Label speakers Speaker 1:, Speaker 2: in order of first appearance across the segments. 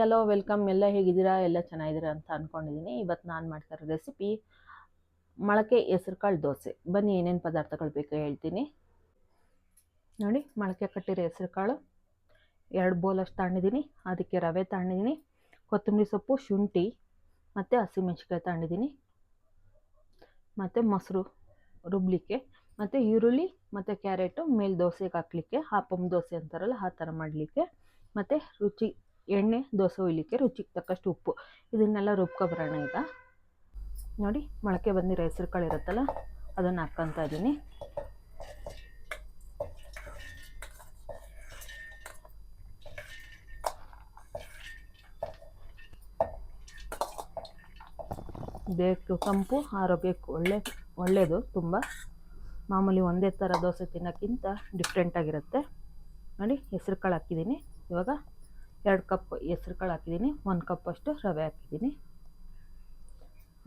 Speaker 1: Hello welcome ಎಲ್ಲ ಹೇಗಿದ್ದೀರಾ? ಎಲ್ಲ ಚೆನ್ನಾಗಿದ್ದೀರಾ ಅಂತ ಅಂದ್ಕೊಂಡಿದ್ದೀನಿ ಇವತ್ತು ನಾನು ಮಾಡ್ತಾ ಇರೋ ರೆಸಿಪಿ ಮೊಳಕೆ ಹೆಸರುಕಾಳು ದೋಸೆ. ಬನ್ನಿ ಏನೇನು ಪದಾರ್ಥಗಳು ಬೇಕು ಹೇಳ್ತೀನಿ. ನೋಡಿ, ಮೊಳಕೆ ಕಟ್ಟಿರೋ ಹೆಸರುಕಾಳು. ಎರಡು ಬೋಲಷ್ಟು ತಗೊಂಡಿದ್ದೀನಿ. ಅದಕ್ಕೆ ರವೆ ತಗೊಂಡಿದ್ದೀನಿ. ಕೊತ್ತಂಬರಿ ಸೊಪ್ಪು, ಶುಂಠಿ, ಮತ್ತು ಹಸಿಮೆಣ್ಸಿಕಾಯಿ ತಗೊಂಡಿದ್ದೀನಿ. ಮತ್ತು ಮೊಸರು ರುಬ್ಲಿಕ್ಕೆ, ಮತ್ತು ಈರುಳ್ಳಿ, ಮತ್ತು ಕ್ಯಾರೆಟು, ಮೇಲೆ ದೋಸೆಗೆ ಹಾಕ್ಲಿಕ್ಕೆ, ಹಾಪಮ್ ದೋಸೆ ಅಂತಾರಲ್ಲ, ಆ ಥರ ಮಾಡಲಿಕ್ಕೆ, ಮತ್ತು ರುಚಿ ಎಣ್ಣೆ, ದೋಸೆ ಹುಯ್ಲಿಕ್ಕೆ ರುಚಿಗೆ ತಕ್ಕಷ್ಟು ಉಪ್ಪು. ಇದನ್ನೆಲ್ಲ ರುಬ್ಕೊಬರೋಣ ಈಗ. ನೋಡಿ, ಮೊಳಕೆ ಬಂದಿರೋ ಹೆಸರು ಕಾಳು ಇರುತ್ತಲ್ಲ, ಅದನ್ನು ಹಾಕ್ಕೊತಾ ಇದ್ದೀನಿ ದೇಹಕ್ಕೆ ತಂಪು ಆರೋಗ್ಯಕ್ಕೆ ಒಳ್ಳೆ, ಒಳ್ಳೆಯದು ತುಂಬ. ಮಾಮೂಲಿ ಒಂದೇ ಥರ ದೋಸೆ ತಿನ್ನೋಕ್ಕಿಂತ ಡಿಫ್ರೆಂಟಾಗಿರುತ್ತೆ ನೋಡಿ ಹೆಸ್ರು ಕಾಳು ಹಾಕಿದ್ದೀನಿ ಇವಾಗ ಎರಡು ಕಪ್ ಹೆಸ್ರು ಕಾಳು ಹಾಕಿದ್ದೀನಿ, ಒಂದು ಕಪ್ಪಷ್ಟು ರವೆ ಹಾಕಿದ್ದೀನಿ.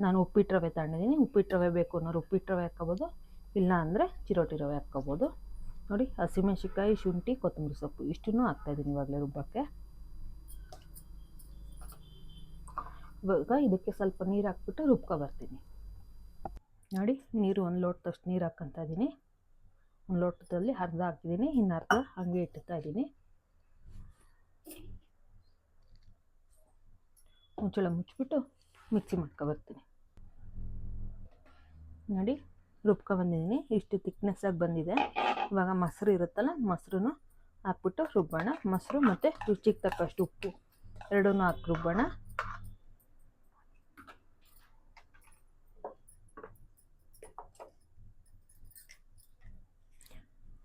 Speaker 1: ನಾನು ಉಪ್ಪಿಟ್ಟು ರವೆ ತಗೊಂಡಿದ್ದೀನಿ, ಉಪ್ಪಿಟ್ಟು ರವೆ ಬೇಕು ಅನ್ನೋರು ಉಪ್ಪಿಟ್ಟು ರವೆ ಹಾಕ್ಕೋಬೋದು ಇಲ್ಲ ಅಂದರೆ ಚಿರೋಟಿ ರವೆ ಹಾಕ್ಕೋಬೋದು. ನೋಡಿ ಹಸಿಮೆಣ್ಸಿಕಾಯಿ ಶುಂಠಿ, ಕೊತ್ತಂಬರಿ ಸೊಪ್ಪು, ಇಷ್ಟನ್ನು ಹಾಕ್ತಾಯಿದ್ದೀನಿ ಇವಾಗಲೇ ರುಬ್ಬಕ್ಕೆ. ಇವಾಗ ಇದಕ್ಕೆ ಸ್ವಲ್ಪ ನೀರು ಹಾಕ್ಬಿಟ್ಟು ರುಬ್ಕೊ ಬರ್ತೀನಿ. ನೋಡಿ, ನೀರು ಒಂದು ಲೋಟದಷ್ಟು ನೀರು ಹಾಕ್ಕೊತಾ ಇದ್ದೀನಿ. ಒಂದು ಲೋಟದಲ್ಲಿ ಅರ್ಧ ಹಾಕಿದ್ದೀನಿ ಇನ್ನು ಅರ್ಧ ಹಾಗೆ ಇಟ್ಟುತ್ತಾ ಇದ್ದೀನಿ. ಮುಚ್ಚಳ ಮುಚ್ಚಿಬಿಟ್ಟು ಮಿಕ್ಸಿ ಮಾಡ್ಕೊಬರ್ತೀನಿ ನೋಡಿ ರುಬ್ಕೊಬಂದಿದ್ದೀನಿ ಇಷ್ಟು ತಿಕ್ನೆಸ್ಸಾಗಿ ಬಂದಿದೆ. ಇವಾಗ ಮೊಸರು ಇರುತ್ತಲ್ಲ ಮೊಸರು ಹಾಕ್ಬಿಟ್ಟು ರುಬ್ಬೋಣ. ಮೊಸರು ಮತ್ತು ರುಚಿಗೆ ತಕ್ಕಷ್ಟು ಉಪ್ಪು. ಎರಡೂ ಹಾಕಿ ರುಬ್ಬೋಣ.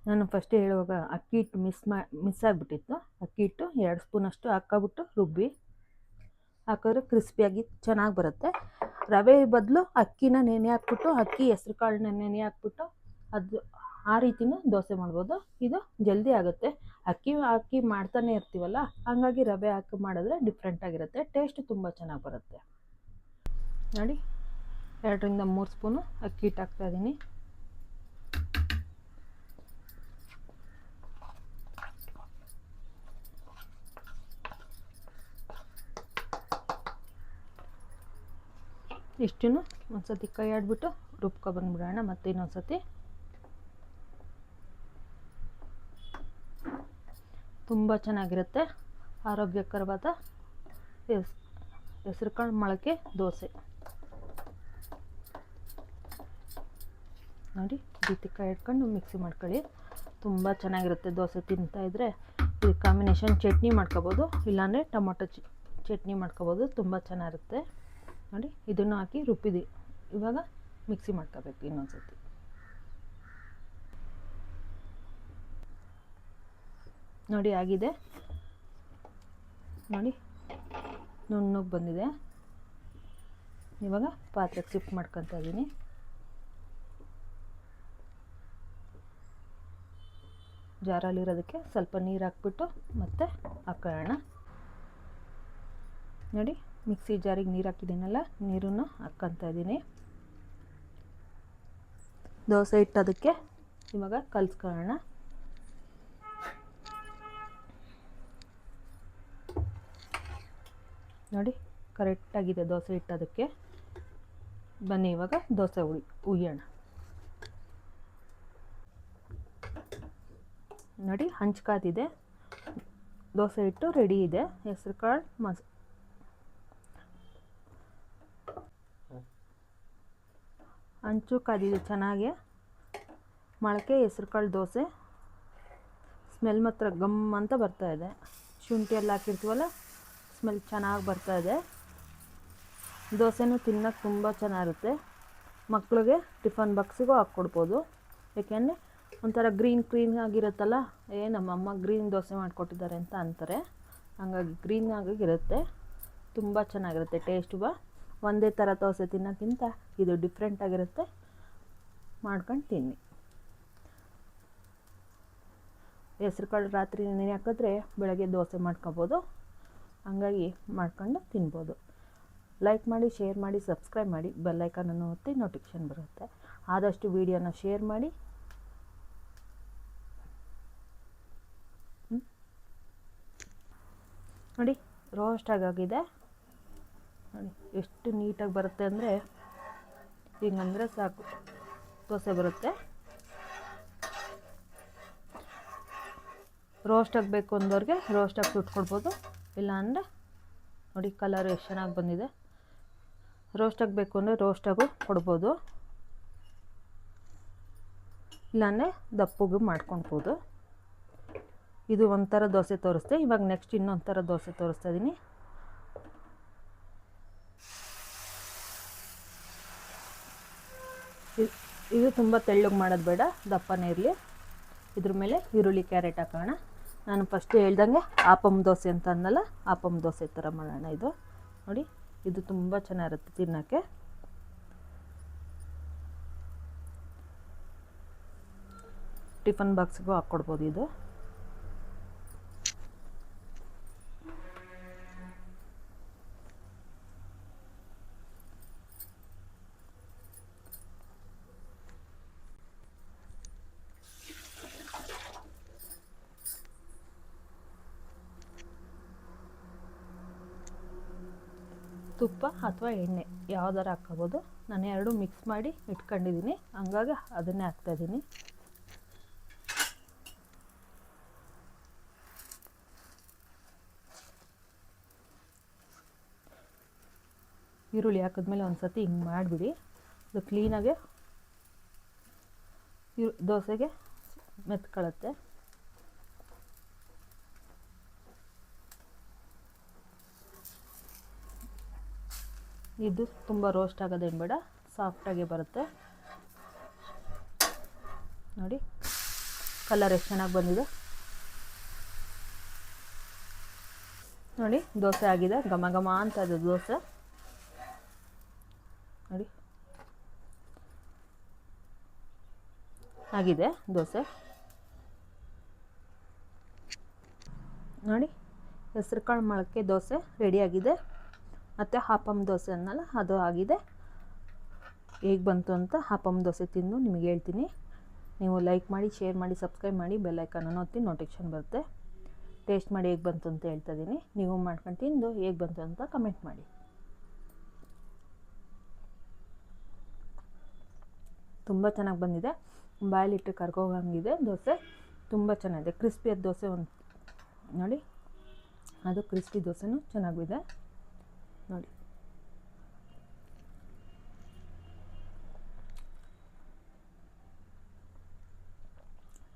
Speaker 1: ನಾನು ಫಸ್ಟ್ ಹೇಳುವಾಗ ಅಕ್ಕಿ ಹಿಟ್ಟು ಮಿಸ್ ಮಾ ಮಿಸ್ ಆಗಿಬಿಟ್ಟಿತ್ತು. ಅಕ್ಕಿ ಹಿಟ್ಟು ಎರಡು ಸ್ಪೂನಷ್ಟು ಹಾಕ್ಕೊಬಿಟ್ಟು ರುಬ್ಬಿ. ಹಾಕಿದ್ರೆ ಕ್ರಿಸ್ಪಿಯಾಗಿ ಚೆನ್ನಾಗಿ ಬರುತ್ತೆ. ರವೆ ಬದಲು ಅಕ್ಕಿನ ನೆನೆ ಹಾಕ್ಬಿಟ್ಟು, ಅಕ್ಕಿ ಹೆಸ್ರು ಕಾಳನ್ನ ನೆನೆ ಹಾಕ್ಬಿಟ್ಟು ಅದು ಆ ರೀತಿನೂ ದೋಸೆ ಮಾಡ್ಬೋದು. ಇದು ಜಲ್ದಿ ಆಗುತ್ತೆ. ಅಕ್ಕಿ ಹಾಕಿ ಮಾಡ್ತಾನೆ ಇರ್ತೀವಲ್ಲ, ಹಾಗಾಗಿ ರವೆ ಹಾಕಿ ಮಾಡಿದ್ರೆ ಡಿಫ್ರೆಂಟಾಗಿರುತ್ತೆ ಟೇಸ್ಟ್ ತುಂಬ ಚೆನ್ನಾಗಿ ಬರುತ್ತೆ. ನೋಡಿ, ಎರಡರಿಂದ ಮೂರು ಸ್ಪೂನು ಅಕ್ಕಿ ಹಿಟ್ಟು ಹಾಕ್ತಾಯಿದ್ದೀನಿ ಇಷ್ಟನ್ನು ಒಂದು ಸತಿ ಕೈ ಆಡಿಬಿಟ್ಟು ರುಬ್ಕೊ ಬಂದ್ಬಿಡೋಣ, ಮತ್ತೆ ಇನ್ನೊಂದು ಸತಿ ತುಂಬ ಚೆನ್ನಾಗಿರುತ್ತೆ. ಆರೋಗ್ಯಕರವಾದ ಹೆಸ್ ಹೆಸ್ರು ಕಾಳು ಮೊಳಕೆ ದೋಸೆ. ನೋಡಿ ರೀತಿ ಕೈ ಇಟ್ಕೊಂಡು ಮಿಕ್ಸಿ ಮಾಡ್ಕೊಳ್ಳಿ. ತುಂಬ ಚೆನ್ನಾಗಿರುತ್ತೆ ದೋಸೆ ತಿಂತಾಯಿದ್ರೆ ಈ ಕಾಂಬಿನೇಷನ್ ಚಟ್ನಿ ಮಾಡ್ಕೋಬೋದು. ಇಲ್ಲಾಂದರೆ ಟೊಮೊಟೊ ಚಟ್ನಿ ಮಾಡ್ಕೋಬೋದು. ತುಂಬ ಚೆನ್ನಾಗಿರುತ್ತೆ. ನೋಡಿ, ಇದನ್ನು ಹಾಕಿ ರುಬ್ಬಿದಿ ಇವಾಗ ಮಿಕ್ಸಿ ಮಾಡ್ಕೋಬೇಕು ಇನ್ನೊಂದು ಸತಿ ನೋಡಿ, ಆಗಿದೆ. ನೋಡಿ, ನುಣ್ಣಗೆ ಬಂದಿದೆ. ಇವಾಗ ಪಾತ್ರೆಗೆ ಶಿಫ್ಟ್ ಮಾಡ್ಕೊತಾ ಇದ್ದೀನಿ ಜಾರಲ್ಲಿರೋದಕ್ಕೆ ಸ್ವಲ್ಪ ನೀರು ಹಾಕ್ಬಿಟ್ಟು ಮತ್ತೆ ಹಾಕೋಣ ನೋಡಿ ಮಿಕ್ಸಿ ಜಾರಿಗೆ ನೀರು ಹಾಕಿದ್ದೀನಲ್ಲ, ನೀರನ್ನು ಹಾಕ್ಕೊತಾ ಇದ್ದೀನಿ. ದೋಸೆ ಇಟ್ಟದಕ್ಕೆ ಇವಾಗ ಕಲಿಸ್ಕೊಳ್ಳೋಣ. ನೋಡಿ, ಕರೆಕ್ಟಾಗಿದೆ ದೋಸೆ ಇಟ್ಟದಕ್ಕೆ. ಬನ್ನಿ, ಇವಾಗ ದೋಸೆ ಉಳಿ, ಉಯ್ಯೋಣ. ನೋಡಿ ಹಂಚ್ಕಾದಿದೆ ದೋಸೆ ಇಟ್ಟು ರೆಡಿ ಇದೆ. ಹೆಸರು ಕಾಳು ಮಸ್ ಹಂಚು ಕಾದಿದೆ ಚೆನ್ನಾಗಿ. ಮೊಳಕೆ ಹೆಸ್ರು ಕಾಳು ದೋಸೆ. ಸ್ಮೆಲ್ ಮಾತ್ರ ಗಮ್ ಅಂತ ಬರ್ತಾಯಿದೆ ಶುಂಠಿ ಎಲ್ಲ ಹಾಕಿರ್ತೀವಲ್ಲ, ಸ್ಮೆಲ್ ಚೆನ್ನಾಗಿ ಬರ್ತಾಯಿದೆ ದೋಸೆನೂ ತಿನ್ನೋಕ್ಕೆ ತುಂಬ ಚೆನ್ನಾಗಿರುತ್ತೆ. ಮಕ್ಕಳಿಗೆ ಟಿಫನ್ ಬಾಕ್ಸಿಗೂ ಹಾಕ್ಕೊಡ್ಬೋದು. ಯಾಕೆಂದರೆ ಒಂಥರ ಗ್ರೀನ್ ಕ್ರೀನ್ ಆಗಿರುತ್ತಲ್ಲ, ಏ ನಮ್ಮಮ್ಮ ಗ್ರೀನ್ ದೋಸೆ ಮಾಡಿಕೊಟ್ಟಿದ್ದಾರೆ ಅಂತ ಅಂತಾರೆ. ಹಾಗಾಗಿ ಗ್ರೀನ್ ಆಗಿರುತ್ತೆ. ತುಂಬ ಚೆನ್ನಾಗಿರುತ್ತೆ, ಟೇಸ್ಟು ಬಾ. ಒಂದೇ ಥರ ದೋಸೆ ತಿನ್ನೋಕ್ಕಿಂತ ಇದು ಡಿಫ್ರೆಂಟಾಗಿರುತ್ತೆ ಮಾಡ್ಕೊಂಡು ತಿನ್ನಿ. ಹೆಸ್ರು ಕಾಳು ರಾತ್ರಿ ನೆನೆ ಹಾಕಿದ್ರೆ ಬೆಳಗ್ಗೆ ದೋಸೆ ಮಾಡ್ಕೊಬೋದು. ಹಂಗಾಗಿ ಮಾಡ್ಕೊಂಡು ತಿನ್ಬೋದು. ಲೈಕ್ ಮಾಡಿ ಶೇರ್ ಮಾಡಿ ಸಬ್ಸ್ಕ್ರೈಬ್ ಮಾಡಿ ಬೆಲ್ಲೈಕನನ್ನು ಒತ್ತಿ ನೋಟಿಫಿಕೇಷನ್ ಬರುತ್ತೆ. ಆದಷ್ಟು ವೀಡಿಯೋನ ಶೇರ್ ಮಾಡಿ. ನೋಡಿ ರೋಸ್ಟ್ ಆಗಾಗಿದೆ ನೋಡಿ, ಎಷ್ಟು ನೀಟಾಗಿ ಬರುತ್ತೆ ಅಂದರೆ ಹಿಂಗಂದರೆ ಸಾಕು. ದೋಸೆ ಬರುತ್ತೆ. ರೋಸ್ಟ್ ಆಗಬೇಕು ಅಂದವ್ರಿಗೆ ರೋಸ್ಟಾಗಿ ಸುಟ್ಕೊಡ್ಬೋದು ಇಲ್ಲ ಅಂದರೆ ನೋಡಿ ಕಲರ್ ಎಷ್ಟು ಚೆನ್ನಾಗಿ ಬಂದಿದೆ. ರೋಸ್ಟ್ ಆಗಬೇಕು ಅಂದರೆ ರೋಸ್ಟಾಗೂ ಕೊಡ್ಬೋದು. ಇಲ್ಲಾಂದರೆ ದಪ್ಪಗೂ ಮಾಡ್ಕೊಳ್ಬೋದು. ಇದು ಒಂಥರ ದೋಸೆ ತೋರಿಸ್ತೆ ಇವಾಗ ನೆಕ್ಸ್ಟ್ ಇನ್ನೊಂಥರ ಥರ ದೋಸೆ ತೋರಿಸ್ತಾ ಇದ್ದೀನಿ ಇದು ತುಂಬ ತೆಳ್ಳಗೆ ಮಾಡೋದು ಬೇಡ, ದಪ್ಪನೇ ಇರಲಿ. ಇದ್ರ ಮೇಲೆ ಈರುಳ್ಳಿ, ಕ್ಯಾರೆಟ್ ಹಾಕೋಣ. ನಾನು ಫಸ್ಟ್ ಹೇಳ್ದಂಗೆ ಆಪಮ್ ದೋಸೆ ಅಂತ ಅನ್ನಲ್ಲ ಆಪಮ್ ದೋಸೆ ಥರ ಮಾಡೋಣ ಇದು. ನೋಡಿ, ಇದು ತುಂಬ ಚೆನ್ನಾಗಿರುತ್ತೆ ತಿನ್ನೋಕ್ಕೆ. ಟಿಫನ್ ಬಾಕ್ಸ್ಗೂ ಹಾಕ್ಕೊಡ್ಬೋದು ಇದು. ತುಪ್ಪ ಅಥವಾ ಎಣ್ಣೆ ಯಾವ್ದಾರು ಹಾಕ್ಕೋಬೋದು. ನಾನು ಎರಡು ಮಿಕ್ಸ್ ಮಾಡಿ ಇಟ್ಕೊಂಡಿದ್ದೀನಿ. ಹಂಗಾಗಿ ಅದನ್ನೇ ಹಾಕ್ತಾಯಿದ್ದೀನಿ ಈರುಳ್ಳಿ ಹಾಕಿದ್ಮೇಲೆ ಒಂದು ಸತಿ ಹಿಂಗೆ ಮಾಡಿಬಿಡಿ. ಅದು ಕ್ಲೀನಾಗೆ ದೋಸೆಗೆ ಮೆತ್ಕೊಳ್ಳುತ್ತೆ ಇದು ತುಂಬ ರೋಸ್ಟ್ ಆಗೋದೇನು ಬೇಡ ಸಾಫ್ಟಾಗಿ ಬರುತ್ತೆ. ನೋಡಿ ಕಲರ್ ಎಷ್ಟು ಚೆನ್ನಾಗಿ ಬಂದಿದೆ. ನೋಡಿ, ದೋಸೆ ಆಗಿದೆ, ಘಮ ಘಮ ಅಂತ ಇದೆ ದೋಸೆ. ನೋಡಿ. ಆಗಿದೆ ದೋಸೆ. ನೋಡಿ ಹೆಸ್ರು ಕಾಳು ಮೊಳಕೆ ದೋಸೆ ರೆಡಿಯಾಗಿದೆ ಮತ್ತು ಹಾಪಮ್ ದೋಸೆ ಅನ್ನಲ್ಲ, ಅದು ಆಗಿದೆ. ಹೇಗೆ ಬಂತು ಅಂತ ಹಾಪಮ್ ದೋಸೆ ತಿಂದು ನಿಮಗೆ ಹೇಳ್ತೀನಿ. ನೀವು ಲೈಕ್ ಮಾಡಿ, ಶೇರ್ ಮಾಡಿ, ಸಬ್ಸ್ಕ್ರೈಬ್ ಮಾಡಿ ಬೆಲ್ಲೈಕನ್ನು ಒತ್ತಿ ನೋಟಿಫಿಕೇಶನ್ ಬರುತ್ತೆ. ಟೇಸ್ಟ್ ಮಾಡಿ ಹೇಗೆ ಬಂತು ಅಂತ ಹೇಳ್ತಾ ಇದ್ದೀನಿ ನೀವು ಮಾಡ್ಕೊಂಡು ತಿಂದು ಹೇಗೆ ಬಂತು ಅಂತ ಕಮೆಂಟ್ ಮಾಡಿ. ತುಂಬ ಚೆನ್ನಾಗಿ ಬಂದಿದೆ. ಬಾಯಲ್ಲಿಟ್ಟು ಕರ್ಕೋಗಂಗಿದೆ ದೋಸೆ. ತುಂಬ ಚೆನ್ನಾಗಿದೆ. ಕ್ರಿಸ್ಪಿಯಾದ ದೋಸೆ ಒಂದು ನೋಡಿ. ಅದು ಕ್ರಿಸ್ಪಿ ದೋಸೆನೂ ಚೆನ್ನಾಗಿದೆ. ನೋಡಿ.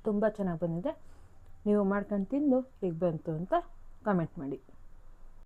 Speaker 1: ತುಂಬ ಚೆನ್ನಾಗಿ ಬಂದಿದೆ. ನೀವು ಮಾಡ್ಕೊಂಡು ತಿಂದು ಹೇಗೆ ಬಂತು ಅಂತ ಕಮೆಂಟ್ ಮಾಡಿ.